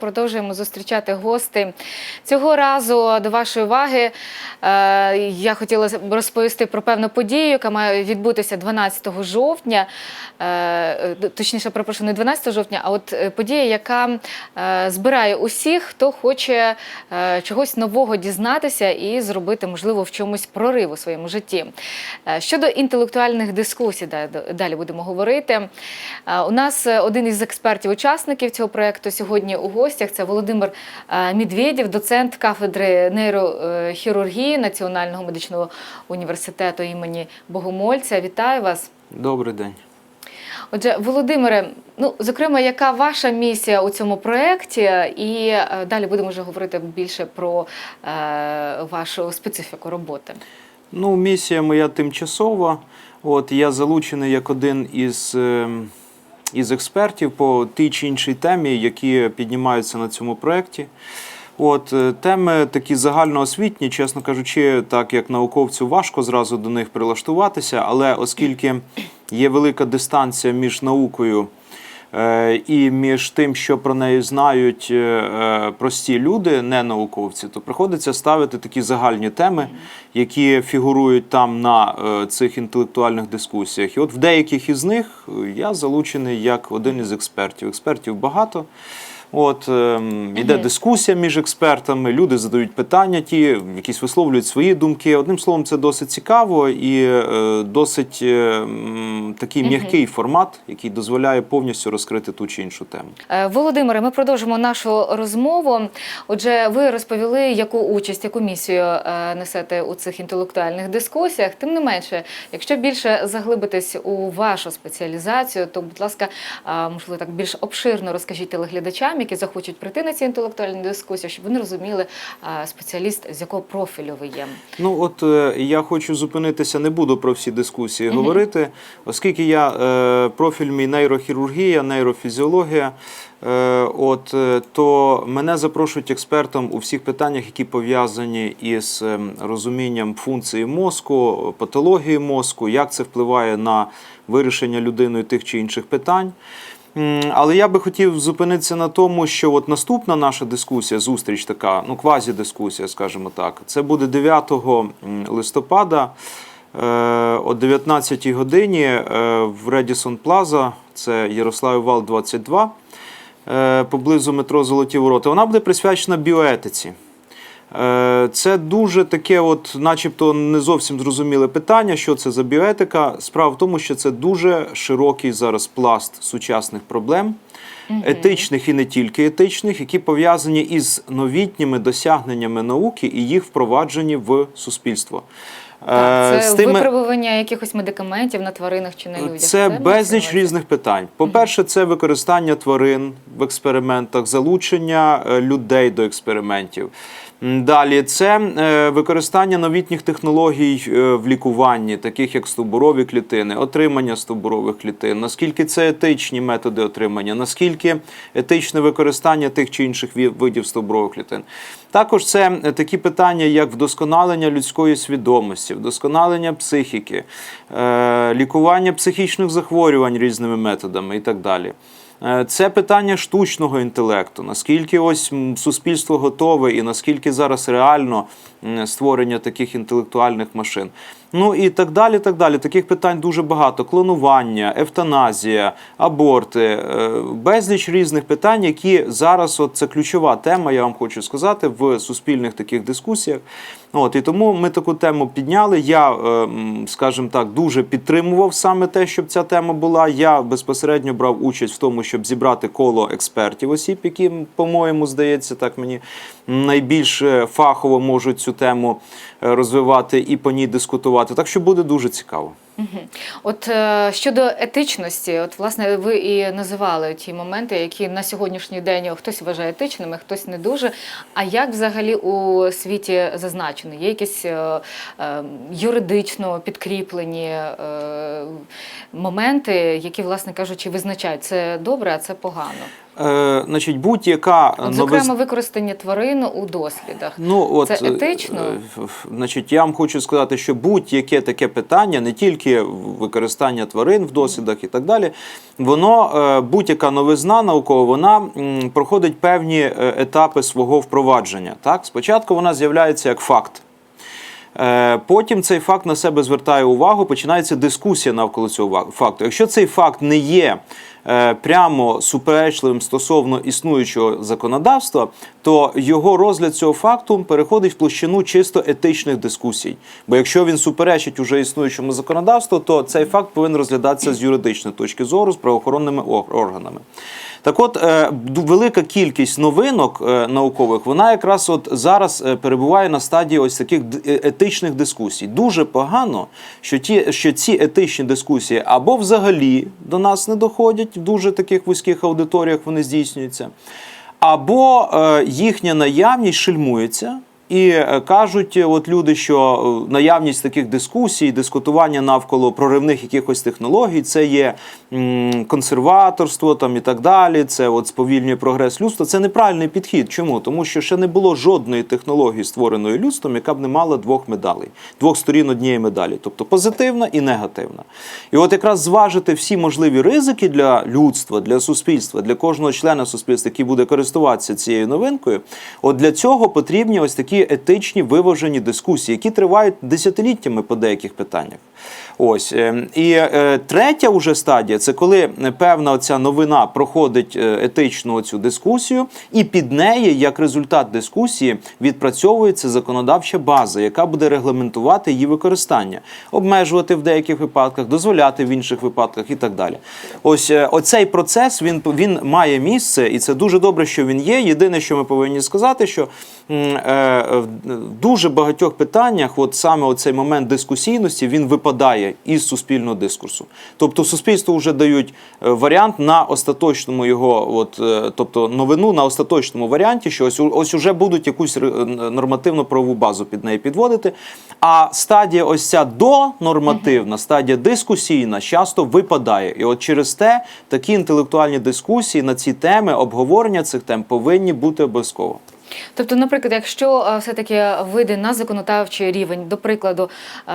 Продовжуємо зустрічати гостей. Цього разу до вашої уваги е, я хотіла розповісти про певну подію, яка має відбутися 12 жовтня. Е, е, точніше, перепрошую, не 12 жовтня, а от подія, яка збирає усіх, хто хоче чогось нового дізнатися і зробити, можливо, в чомусь прорив у своєму житті. Щодо інтелектуальних дискусій, далі будемо говорити. У нас один із експертів-учасників цього проєкту сьогодні у гостях. Це Володимир е, Медведєв, доцент кафедри нейрохірургії Національного медичного університету імені Богомольця. Вітаю вас. Добрий день. Отже, Володимире, ну зокрема, яка ваша місія у цьому проєкті? І е, далі будемо вже говорити більше про е, вашу специфіку роботи. Ну, місія моя тимчасова. От я залучений як один із, ем, із експертів по тій чи іншій темі, які піднімаються на цьому проєкті. От е, теми такі загальноосвітні, чесно кажучи, так як науковцю важко зразу до них прилаштуватися, але оскільки є велика дистанція між наукою і між тим, що про неї знають е, е, прості люди, не науковці, то приходиться ставити такі загальні теми, які фігурують там на е, цих інтелектуальних дискусіях. І от в деяких із них е, я залучений як один із експертів. Експертів багато. От ем, іде дискусія між експертами, люди задають питання, ті якісь висловлюють свої думки. Одним словом, це досить цікаво і е, досить е, такий м'який формат, який дозволяє повністю розкрити ту чи іншу тему. Е, Володимире, ми продовжимо нашу розмову. Отже, ви розповіли, яку участь, яку місію несете у цих інтелектуальних дискусіях. Тим не менше, якщо більше заглибитись у вашу спеціалізацію, то, будь ласка, можливо, так більш обширно розкажіть телеглядачам, які захочуть прийти на ці інтелектуальні дискусії, щоб вони розуміли спеціаліст, з якого профілю ви є. Ну от е, я хочу зупинитися, не буду про всі дискусії говорити, оскільки я е, профіль мій нейрохірургія, нейрофізіологія. Е, от то мене запрошують експертом у всіх питаннях, які пов'язані із ем, розумінням функції мозку, патології мозку, як це впливає на вирішення людиною тих чи інших питань. Але я би хотів зупинитися на тому, що от наступна наша дискусія, зустріч така, ну квазі-дискусія, скажімо так, це буде 9 листопада е, о 19 годині е, в Редісон Плаза, це Ярослав Вал 22, е, поблизу метро Золоті Ворота. Вона буде присвячена біоетиці. Е, Це дуже таке, от, начебто, не зовсім зрозуміле питання, що це за біоетика. Справа в тому, що це дуже широкий зараз пласт сучасних проблем, етичних і не тільки етичних, які пов'язані із новітніми досягненнями науки і їх впровадженні в суспільство. Так, Е, це з тими- випробування якихось медикаментів на тваринах чи на людях. це мається безліч на різних питань. По-перше, це використання тварин в експериментах, залучення е, людей до експериментів. Далі це е, використання новітніх технологій е, в лікуванні, таких як стовбурові клітини, отримання стовбурових клітин, наскільки це етичні методи отримання, наскільки етичне використання тих чи інших видів стовбурових клітин. Також це е, такі питання, як вдосконалення людської свідомості, вдосконалення психіки, лікування психічних захворювань різними методами і так далі. Е, Це питання штучного інтелекту. Наскільки ось суспільство готове і наскільки зараз реально створення таких інтелектуальних машин. Ну і так далі. так далі. Таких питань дуже багато: клонування, евтаназія, аборти, е, безліч різних питань, які зараз от це ключова тема, я вам хочу сказати, в суспільних таких дискусіях. От і тому ми таку тему підняли. Я, е, скажімо так, дуже підтримував саме те, щоб ця тема була. Я безпосередньо брав участь в тому, щоб зібрати коло експертів осіб, які, по-моєму, здається, так мені найбільш е, фахово можуть цю тему е, розвивати і по ній дискутувати. Так що буде дуже цікаво. От е, щодо етичності, от власне ви і називали ті моменти, які на сьогоднішній день хтось вважає етичними, хтось не дуже. А як взагалі у світі зазначено? Є якісь е, е, юридично підкріплені е, моменти, які, власне кажучи, визначають це добре, а це погано. Е, значить, будь-яка От, новиз- зокрема, використання тварин у дослідах. Ну, от, Це етично? е, Значить, я вам хочу сказати, що будь-яке таке питання, не тільки тільки використання тварин в дослідах і так далі. Воно е, будь-яка новизна наукова, вона проходить певні е, етапи свого впровадження. Так, спочатку вона з'являється як факт. Е, Потім цей факт на себе звертає увагу, починається дискусія навколо цього факту. Якщо цей факт не є прямо суперечливим стосовно існуючого законодавства, то його розгляд цього факту переходить в площину чисто етичних дискусій. Бо якщо він суперечить уже існуючому законодавству, то цей факт повинен розглядатися з юридичної точки зору з правоохоронними органами. Так от, е, велика кількість новинок е, наукових, вона якраз от зараз е, перебуває на стадії ось таких е, етичних дискусій. Дуже погано, що, ті, що ці етичні дискусії або взагалі до нас не доходять в дуже таких вузьких аудиторіях вони здійснюються, або е, їхня наявність шельмується. І е, кажуть, е, от люди, що е, наявність таких дискусій, дискутування навколо проривних якихось технологій, це є консерваторство там і так далі. Це от сповільнює прогрес людства. Це неправильний підхід. Чому? Тому що ще не було жодної технології, створеної людством, яка б не мала двох медалей, двох сторін однієї медалі, тобто позитивна і негативна. І от якраз зважити всі можливі ризики для людства, для суспільства, для кожного члена суспільства, який буде користуватися цією новинкою. От для цього потрібні ось такі етичні виважені дискусії, які тривають десятиліттями по деяких питаннях. Ось е, і е, третя уже стадія це коли певна оця новина проходить е, етичну цю дискусію, і під неї, як результат дискусії, відпрацьовується законодавча база, яка буде регламентувати її використання, обмежувати в деяких випадках, дозволяти в інших випадках і так далі. Ось оцей процес він, він має місце, і це дуже добре, що він є. Єдине, що ми повинні сказати, що в дуже багатьох питаннях, от саме оцей момент дискусійності, він випадає із суспільного дискурсу. Тобто, суспільству вже дають е, варіант на остаточному його, от, е, тобто новину на остаточному варіанті, що ось, ось уже будуть якусь ре- нормативну правову базу під неї підводити. А стадія ось ця донормативна, стадія дискусійна часто випадає. І от через те такі інтелектуальні дискусії на ці теми, обговорення цих тем повинні бути обов'язково. Тобто, наприклад, якщо е, все-таки вийде на законодавчий рівень, до прикладу, е,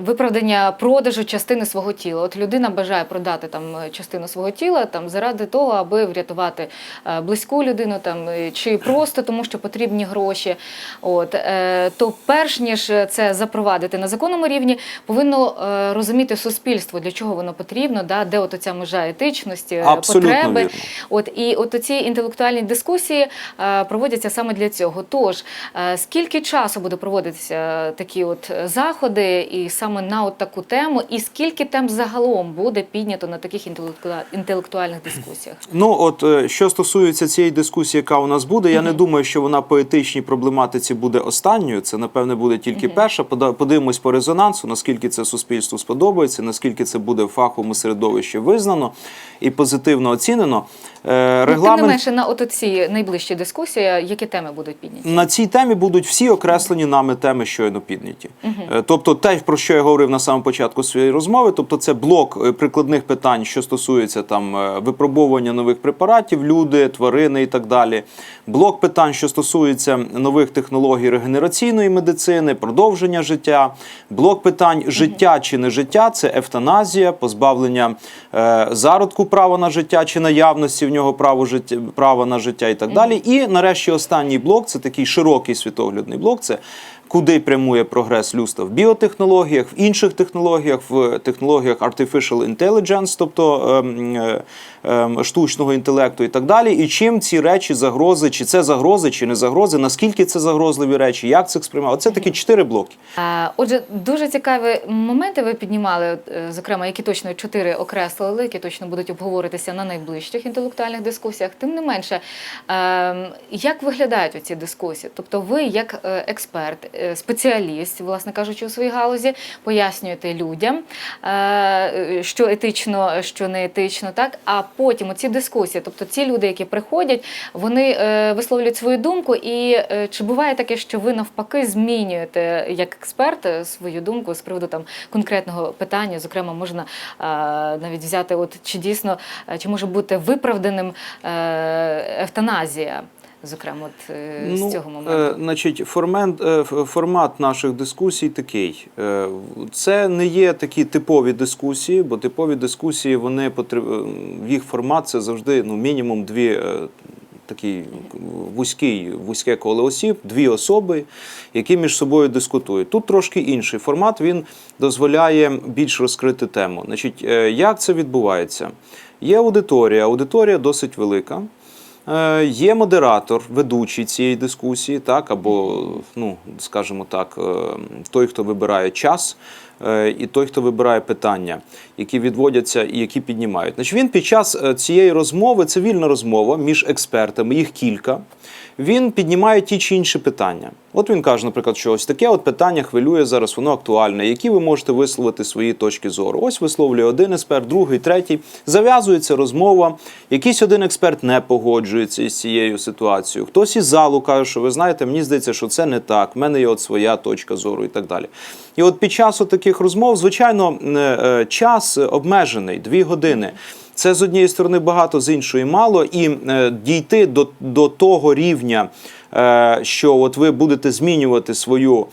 виправдання продажу частини свого тіла. От людина бажає продати там частину свого тіла там заради того, аби врятувати е, близьку людину, там е, чи просто тому, що потрібні гроші. От е, то, перш ніж це запровадити на законному рівні, повинно е, розуміти суспільство, для чого воно потрібно, да, де от оця межа етичності, е, Абсолютно потреби. вірно. От і от ці інтелектуальні дискусії е, проводяться саме для цього. Тож е, скільки часу буде проводитися такі от заходи, і саме на от таку тему, і скільки тем загалом буде піднято на таких інтелектуа- інтелектуальних дискусіях? Ну, от е, що стосується цієї дискусії, яка у нас буде, я не думаю, що вона по етичній проблематиці буде останньою. Це напевне буде тільки перша. Пода- Подивимось по резонансу, наскільки це суспільству сподобається, наскільки це буде в фаховому середовищі визнано і позитивно оцінено. Е, Ну, Тим не менше, на от ці найближчі дискусії, які теми будуть підняті? на цій темі будуть всі окреслені нами теми щойно підняті. Е, Тобто, те, про що я говорив на самому початку своєї розмови, тобто це блок е, прикладних питань, що стосується там е, випробовування нових препаратів, люди, тварини і так далі. Блок питань, що стосується нових технологій регенераційної медицини, продовження життя. Блок питань життя чи не життя це евтаназія, позбавлення е, зародку права на життя чи наявності в нього право життя, права на життя і так далі. І нарешті останній блок це такий широкий світоглядний блок. Це куди прямує прогрес людства в біотехнологіях, в інших технологіях, в технологіях artificial intelligence, тобто ем, е, ем, штучного інтелекту і так далі. І чим ці речі загрози, чи це загрози, чи не загрози, наскільки це загрозливі речі, як це сприймати. Оце такі чотири блоки. Отже, дуже цікаві моменти ви піднімали, е, зокрема, які точно чотири окреслили, які точно будуть обговоритися на найближчих інтелектуальних дискусіях. Тим не менше, е, як виглядають ці дискусії? Тобто, ви, як е, експерт, спеціаліст, власне кажучи, у своїй галузі, пояснюєте людям, е, що етично, що не етично, так а потім ці дискусії, тобто ці люди, які приходять, вони е, висловлюють свою думку, і е, чи буває таке, що ви навпаки змінюєте як експерт е, свою думку з приводу там конкретного питання? Зокрема, можна е, навіть взяти, от чи дійсно е, чи може бути виправданим е, евтаназія? Зокрема, от, е, Ну, з цього Е, моменту? значить, формент, е, формат наших дискусій такий. Це не є такі типові дискусії, бо типові дискусії, вони потреб- їх формат це завжди ну, мінімум дві. Такий вузький, вузьке коло осіб, дві особи, які між собою дискутують. Тут трошки інший формат, він дозволяє більш розкрити тему. Значить, як це відбувається? Є аудиторія, аудиторія досить велика. Е, Є модератор, ведучий цієї дискусії, так, або, ну, скажімо так, е, той, хто вибирає час, і той, хто вибирає питання, які відводяться і які піднімають. Значить, він під час е, цієї розмови, це вільна розмова між експертами, їх кілька. Він піднімає ті чи інші питання. От він каже, наприклад, що ось таке от питання хвилює зараз, воно актуальне. Які ви можете висловити свої точки зору? Ось висловлює один експерт, другий, третій. Зав'язується розмова. Якийсь один експерт не погоджується із цією ситуацією. Хтось із залу каже, що ви знаєте, мені здається, що це не так. в мене є от своя точка зору і так далі. І от під час от таких розмов, звичайно, е, е, час обмежений, дві години. Це з однієї сторони багато, з іншої мало, і е, дійти до, до того рівня, що от ви будете змінювати свою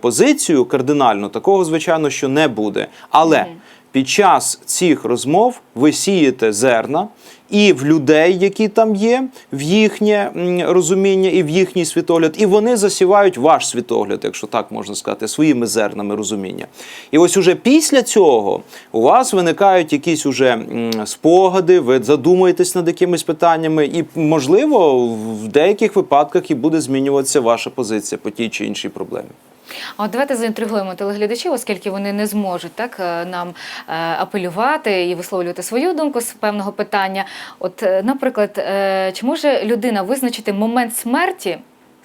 позицію кардинально, такого звичайно, що не буде. Але під час цих розмов ви сієте зерна і в людей, які там є, в їхнє розуміння і в їхній світогляд, і вони засівають ваш світогляд, якщо так можна сказати, своїми зернами розуміння. І ось уже після цього у вас виникають якісь уже спогади, ви задумуєтесь над якимись питаннями, і можливо в деяких випадках і буде змінюватися ваша позиція по тій чи іншій проблемі. А от давайте заінтригуємо телеглядачів, оскільки вони не зможуть так е, нам е, апелювати і висловлювати свою думку з певного питання. От, е, наприклад, чи може людина визначити момент смерті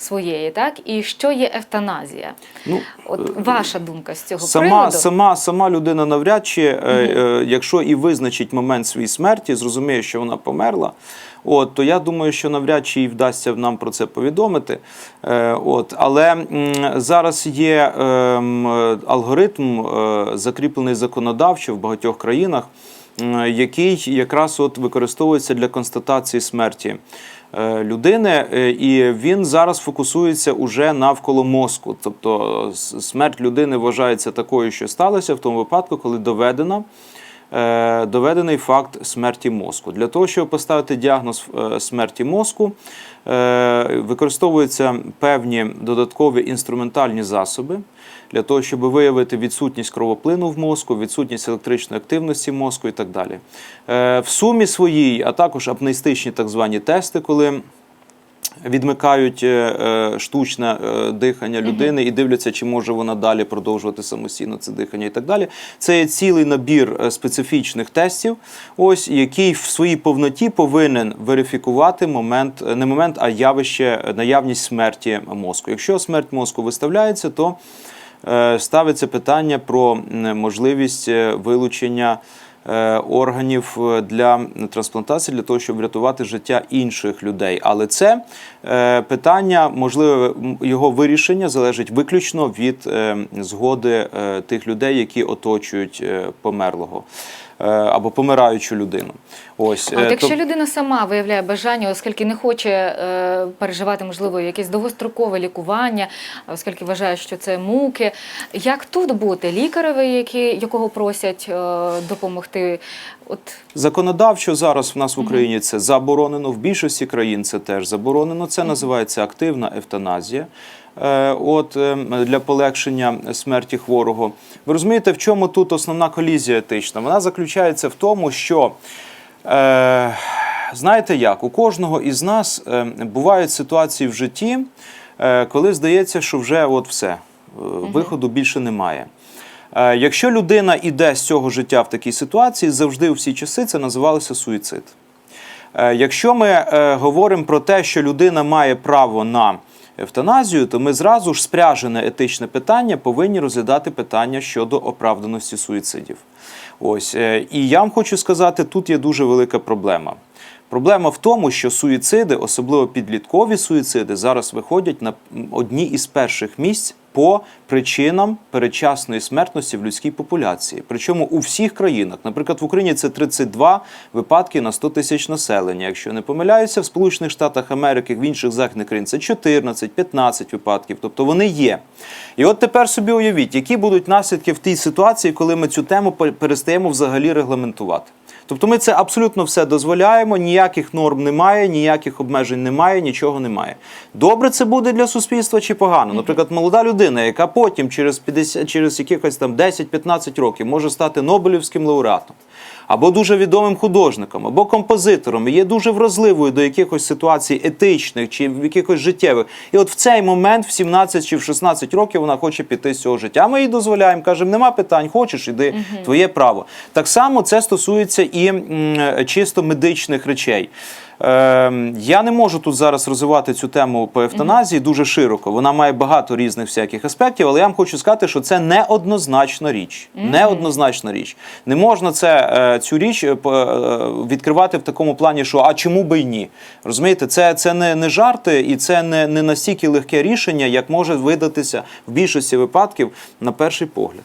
своєї, так і що є евтаназія? Ну, От ваша думка з цього Сама, приводу? сама, сама людина навряд чи, е, е, якщо і визначить момент своєї смерті, зрозуміє, що вона померла. От, то я думаю, що навряд чи їй вдасться нам про це повідомити. Е, от, але м, зараз є е, е, алгоритм, е, закріплений законодавчо в багатьох країнах, який якраз от використовується для констатації смерті е, людини, е, і він зараз фокусується уже навколо мозку. Тобто смерть людини вважається такою, що сталося в тому випадку, коли доведено. е, Доведений факт смерті мозку. Для того, щоб поставити діагноз е, смерті мозку, е, використовуються певні додаткові інструментальні засоби для того, щоб виявити відсутність кровоплину в мозку, відсутність електричної активності мозку і так далі. Е, В сумі своїй, а також апнестичні так звані тести, коли відмикають е, е, штучне дихання людини і дивляться, чи може вона далі продовжувати самостійно це дихання і так далі. Це є цілий набір специфічних тестів, ось який в своїй повноті повинен верифікувати момент, не момент, а явище наявність смерті мозку. Якщо смерть мозку виставляється, то ставиться питання про можливість е, вилучення е, органів е, для трансплантації для того, щоб врятувати життя інших людей. Але це е, питання, можливе його вирішення залежить виключно від е, згоди е, тих людей, які оточують е, померлого. Е, Або помираючу людину. Ось А от е, якщо то- людина сама виявляє бажання, оскільки не хоче е, переживати, можливо, якесь довгострокове лікування, оскільки вважає, що це муки, як тут бути? Лікареві, які, якого просять допомогти? От Законодавчо зараз в нас в Україні це заборонено. В більшості країн це теж заборонено. Це називається активна евтаназія. Е, От е, для полегшення смерті хворого. Ви розумієте, в чому тут основна колізія етична? Вона заключається в тому, що е, знаєте як, у кожного із нас е, бувають ситуації в житті, е, коли здається, що вже от все, е, виходу більше немає. Е, Якщо людина іде з цього життя в такій ситуації, завжди у всі часи це називалося суїцид. Е, Якщо ми е, говоримо про те, що людина має право на евтаназію, то ми зразу ж спряжене етичне питання повинні розглядати питання щодо оправданості суїцидів. Ось е, і я вам хочу сказати, тут є дуже велика проблема. Проблема в тому, що суїциди, особливо підліткові суїциди, зараз виходять на одні із перших місць по причинам передчасної смертності в людській популяції. Причому у всіх країнах, наприклад, в Україні це 32 випадки на 100 тисяч населення. Якщо не помиляюся, в Сполучених Штатах Америки, в інших західних країн це 14-15 випадків. Тобто вони є. І от тепер собі уявіть, які будуть наслідки в тій ситуації, коли ми цю тему пер- перестаємо взагалі регламентувати. Тобто ми це абсолютно все дозволяємо, ніяких норм немає, ніяких обмежень немає, нічого немає. Добре це буде для суспільства чи погано? Наприклад, молода людина, яка потім через 50, через якихось там 10-15 років може стати Нобелівським лауреатом. Або дуже відомим художником, або композитором, і є дуже вразливою до якихось ситуацій етичних чи в якихось життєвих. І от в цей момент, в 17 чи в 16 років, вона хоче піти з цього життя. Ми їй дозволяємо, кажемо, нема питань, хочеш, іди, твоє право. Так само це стосується і м, чисто медичних речей. Е, я не можу тут зараз розвивати цю тему по евтаназії дуже широко. Вона має багато різних всяких аспектів, але я вам хочу сказати, що це неоднозначна річ. Неоднозначна річ. Не можна це, е, цю річ е, е, відкривати в такому плані, що а чому би й ні? Розумієте, це, це не, не жарти і це не, не настільки легке рішення, як може видатися в більшості випадків на перший погляд.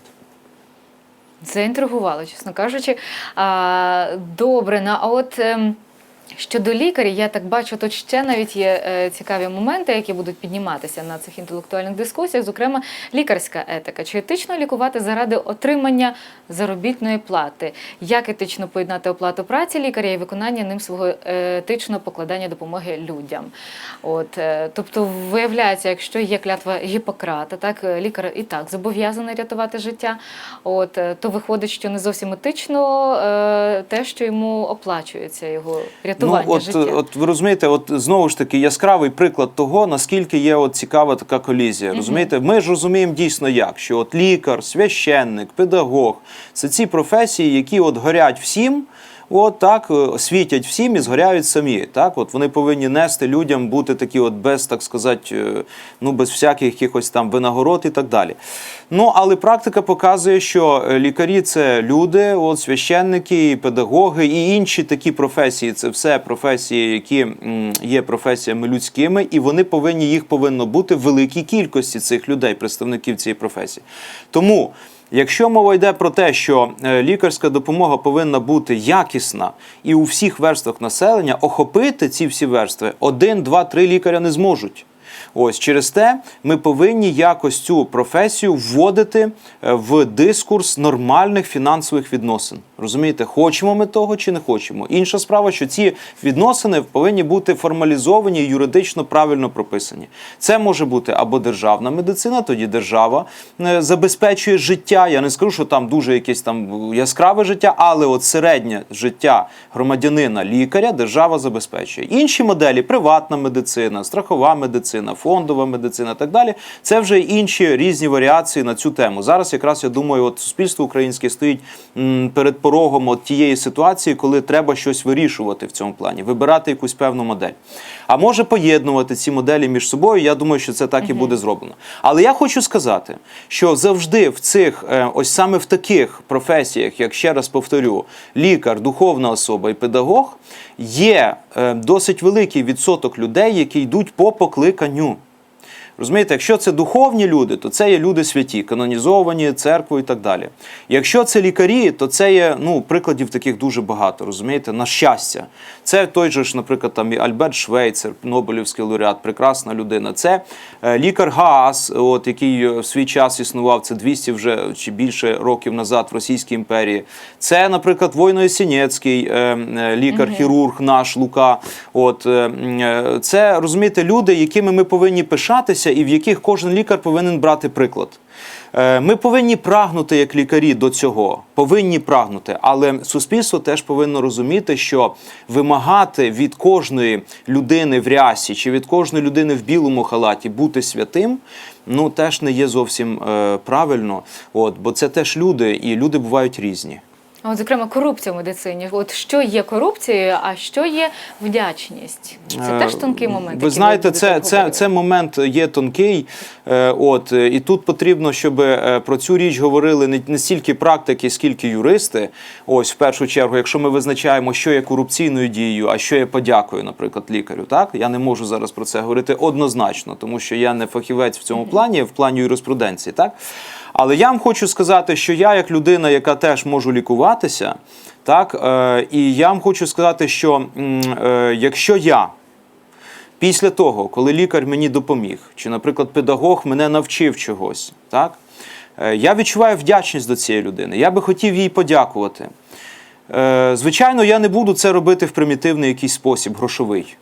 Заінтригувало, чесно кажучи. А, добре, ну а от. Щодо лікарів, я так бачу, тут ще навіть є е, цікаві моменти, які будуть підніматися на цих інтелектуальних дискусіях, зокрема лікарська етика. Чи етично лікувати заради отримання заробітної плати? Як етично поєднати оплату праці лікаря і виконання ним свого е, етичного покладання допомоги людям? От, е, тобто, виявляється, якщо є клятва Гіппократа, так лікар і так зобов'язаний рятувати життя. От то виходить, що не зовсім етично те, що йому оплачується його рятування Ну, от, життя. от ви розумієте, от знову ж таки яскравий приклад того, наскільки є от цікава така колізія. Розумієте, ми ж розуміємо дійсно як, що от лікар, священник, педагог це ці професії, які от горять всім. От так е, світять всім і згоряють самі. Так, от вони повинні нести людям бути такі, от без так сказати, е, ну без всяких якихось там винагород і так далі. Ну але практика показує, що е, лікарі це люди, от священники, педагоги і інші такі професії. Це все професії, які є професіями людськими, і вони повинні їх повинно бути в великій кількості цих людей, представників цієї професії. Тому. Якщо мова йде про те, що е, лікарська допомога повинна бути якісна і у всіх верствах населення, охопити ці всі верстви один, два, три лікаря не зможуть. Ось через те ми повинні якось цю професію вводити е, в дискурс нормальних фінансових відносин. Розумієте, хочемо ми того чи не хочемо. Інша справа, що ці відносини повинні бути формалізовані юридично правильно прописані. Це може бути або державна медицина, тоді держава е, забезпечує життя. Я не скажу, що там дуже якесь там яскраве життя, але от середнє життя громадянина лікаря держава забезпечує. Інші моделі приватна медицина, страхова медицина, фондова медицина, і так далі. Це вже інші різні варіації на цю тему. Зараз якраз я думаю, от суспільство українське стоїть м, перед порогом от тієї ситуації, коли треба щось вирішувати в цьому плані, вибирати якусь певну модель. А може поєднувати ці моделі між собою. Я думаю, що це так і буде зроблено. Але я хочу сказати, що завжди в цих, е, ось саме в таких професіях, як ще раз повторю, лікар, духовна особа і педагог, є е, досить великий відсоток людей, які йдуть по покликанню. Розумієте, якщо це духовні люди, то це є люди святі, канонізовані церквою і так далі. Якщо це лікарі, то це є ну, прикладів таких дуже багато, розумієте, на щастя. Це той же ж, наприклад, там і Альберт Швейцер, Нобелівський лауреат, прекрасна людина. Це е, лікар Гаас, от, який в свій час існував, це 200 вже чи більше років назад в Російській імперії. Це, наприклад, Войно Єсінєцький, е, е, лікар-хірург наш Лука. От, це, розумієте, люди, якими ми повинні пишатися і в яких кожен лікар повинен брати приклад. Е, Ми повинні прагнути як лікарі до цього, повинні прагнути, але суспільство теж повинно розуміти, що вимагати від кожної людини в рясі чи від кожної людини в білому халаті бути святим, ну теж не є зовсім е, правильно. От, бо це теж люди, і люди бувають різні. А от, зокрема, корупція в медицині. От що є корупцією, а що є вдячність? Це Е, теж тонкий момент. Ви знаєте, це, це, це момент є тонкий. Е, От, е, і тут потрібно, щоб е, про цю річ говорили не, не стільки практики, скільки юристи. Ось, в першу чергу, якщо ми визначаємо, що є корупційною дією, а що є подякою, наприклад, лікарю. Так? Я не можу зараз про це говорити однозначно, тому що я не фахівець в цьому плані, в плані юриспруденції. Так? Але я вам хочу сказати, що я, як людина, яка теж можу лікуватися, так, е, і я вам хочу сказати, що е, якщо я після того, коли лікар мені допоміг, чи, наприклад, педагог мене навчив чогось, так, е, я відчуваю вдячність до цієї людини. Я би хотів їй подякувати. Е, Звичайно, я не буду це робити в примітивний якийсь спосіб, грошовий.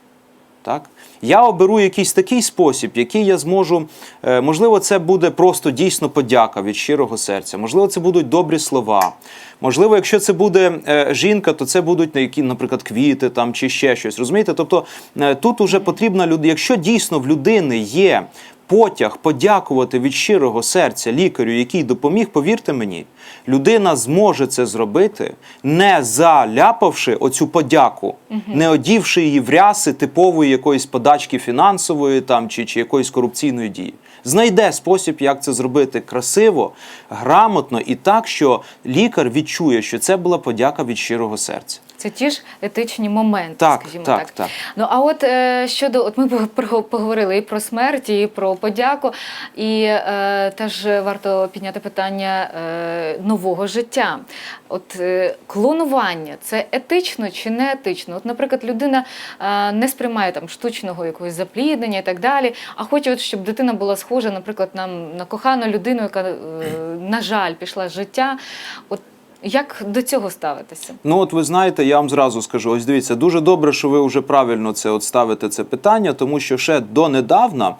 Так? Я оберу якийсь такий спосіб, який я зможу. е, Можливо, це буде просто дійсно подяка від щирого серця. Можливо, це будуть добрі слова. Можливо, якщо це буде е, жінка, то це будуть які, наприклад, квіти там чи ще щось. Розумієте? Тобто е, тут уже потрібна людина. Якщо дійсно в людини є потяг подякувати від щирого серця лікарю, який допоміг, повірте мені, людина зможе це зробити, не заляпавши оцю подяку, не одівши її в ряси типової якоїсь подачки фінансової там чи, чи якоїсь корупційної дії. Знайде спосіб, як це зробити красиво, грамотно і так, що лікар відчує, що це була подяка від щирого серця. Це ті ж етичні моменти, Так, скажімо так, так. так. Ну а от е, щодо, от ми поговорили і про смерть, і про подяку, і е, теж варто підняти питання е, нового життя. От е, клонування це етично чи не етично? От, наприклад, людина е, не сприймає там штучного якогось запліднення і так далі, а хоче, от, щоб дитина була схожа, наприклад, нам на кохану людину, яка, е, на жаль, пішла з життя. От як до цього ставитися? Ну, от ви знаєте, я вам зразу скажу: ось дивіться, дуже добре, що ви вже правильно це от ставите це питання, тому що ще донедавна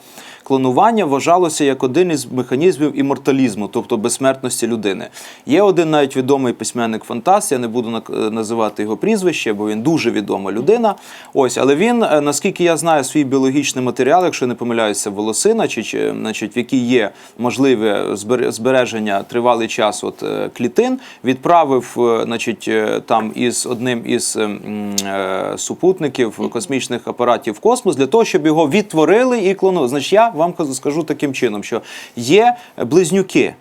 клонування вважалося як один із механізмів іморталізму, тобто безсмертності людини. Є один навіть відомий письменник фантаст, я не буду нак- називати його прізвище, бо він дуже відома людина. Ось, але він, е, наскільки я знаю, свій біологічний матеріал, якщо не помиляюся, волосина, чи, чи значить, в якій є можливе збер- збереження тривалий час от, е, клітин, відправив е, значить, е, там із одним із ем, е, супутників космічних апаратів в космос для того, щоб його відтворили і клонували. Значить, я вам скажу таким чином, що є близнюки.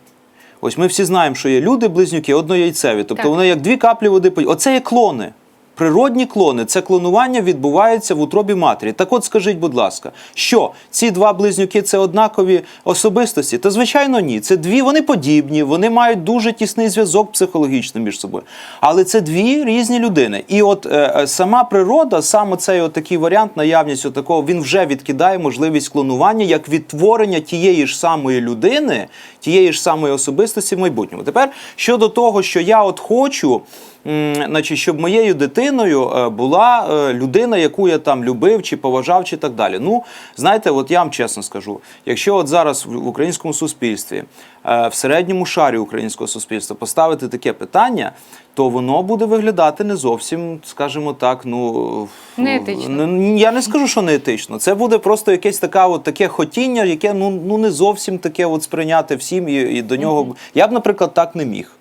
Ось ми всі знаємо, що є люди-близнюки, однояйцеві. Тобто Так. вони як дві каплі води. Оце є клони. Природні клони, це клонування відбувається в утробі матері. Так от скажіть, будь ласка, що ці два близнюки це однакові особистості? Та звичайно, ні. Це дві, вони подібні, вони мають дуже тісний зв'язок психологічний між собою. Але це дві різні людини. І от е, е, сама природа, саме цей от такий варіант, наявність такого, він вже відкидає можливість клонування як відтворення тієї ж самої людини, тієї ж самої особистості в майбутньому. Тепер щодо того, що я от хочу. Значить, щоб моєю дитиною е, була е, людина, яку я там любив чи поважав, чи так далі. Ну, знаєте, от я вам чесно скажу, якщо от зараз в українському суспільстві, е, в середньому шарі українського суспільства поставити таке питання, то воно буде виглядати не зовсім, скажімо так, ну Неетично. н- Я не скажу, що не етично. Це буде просто якесь така, от таке хотіння, яке ну, ну не зовсім таке от сприйняти всім і, і до нього. Я б, наприклад, так не міг.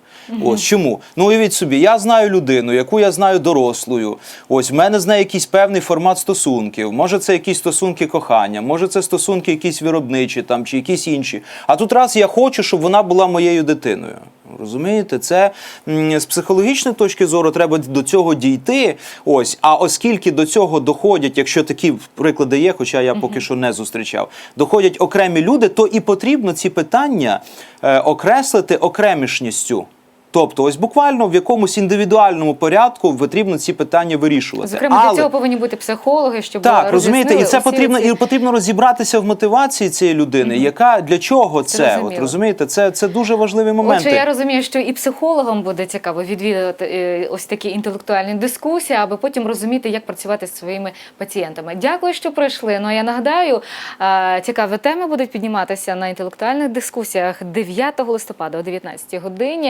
Ось чому? Ну уявіть собі, я знаю людину, яку я знаю дорослою. Ось в мене з нею якийсь певний формат стосунків. Може, це якісь стосунки кохання, може, це стосунки якісь виробничі там чи якісь інші. А тут раз я хочу, щоб вона була моєю дитиною. Розумієте, це з психологічної точки зору треба до цього дійти. Ось, а оскільки до цього доходять, якщо такі приклади є, хоча я поки що не зустрічав, доходять окремі люди, то і потрібно ці питання е, окреслити окремішністю. Тобто, ось буквально в якомусь індивідуальному порядку потрібно ці питання вирішувати. Зокрема, Але... для цього повинні бути психологи, щоб Так, розумієте, і це потрібно, ці- і потрібно розібратися в мотивації цієї людини, яка для чого це. зрозуміло. От розумієте, це, це дуже важливі моменти. Отже, я розумію, що і психологам буде цікаво відвідувати е, ось такі інтелектуальні дискусії, аби потім розуміти, як працювати зі своїми пацієнтами. Дякую, що прийшли. Ну а я нагадаю, цікаві теми будуть підніматися на інтелектуальних дискусіях 9 листопада о 19 годині.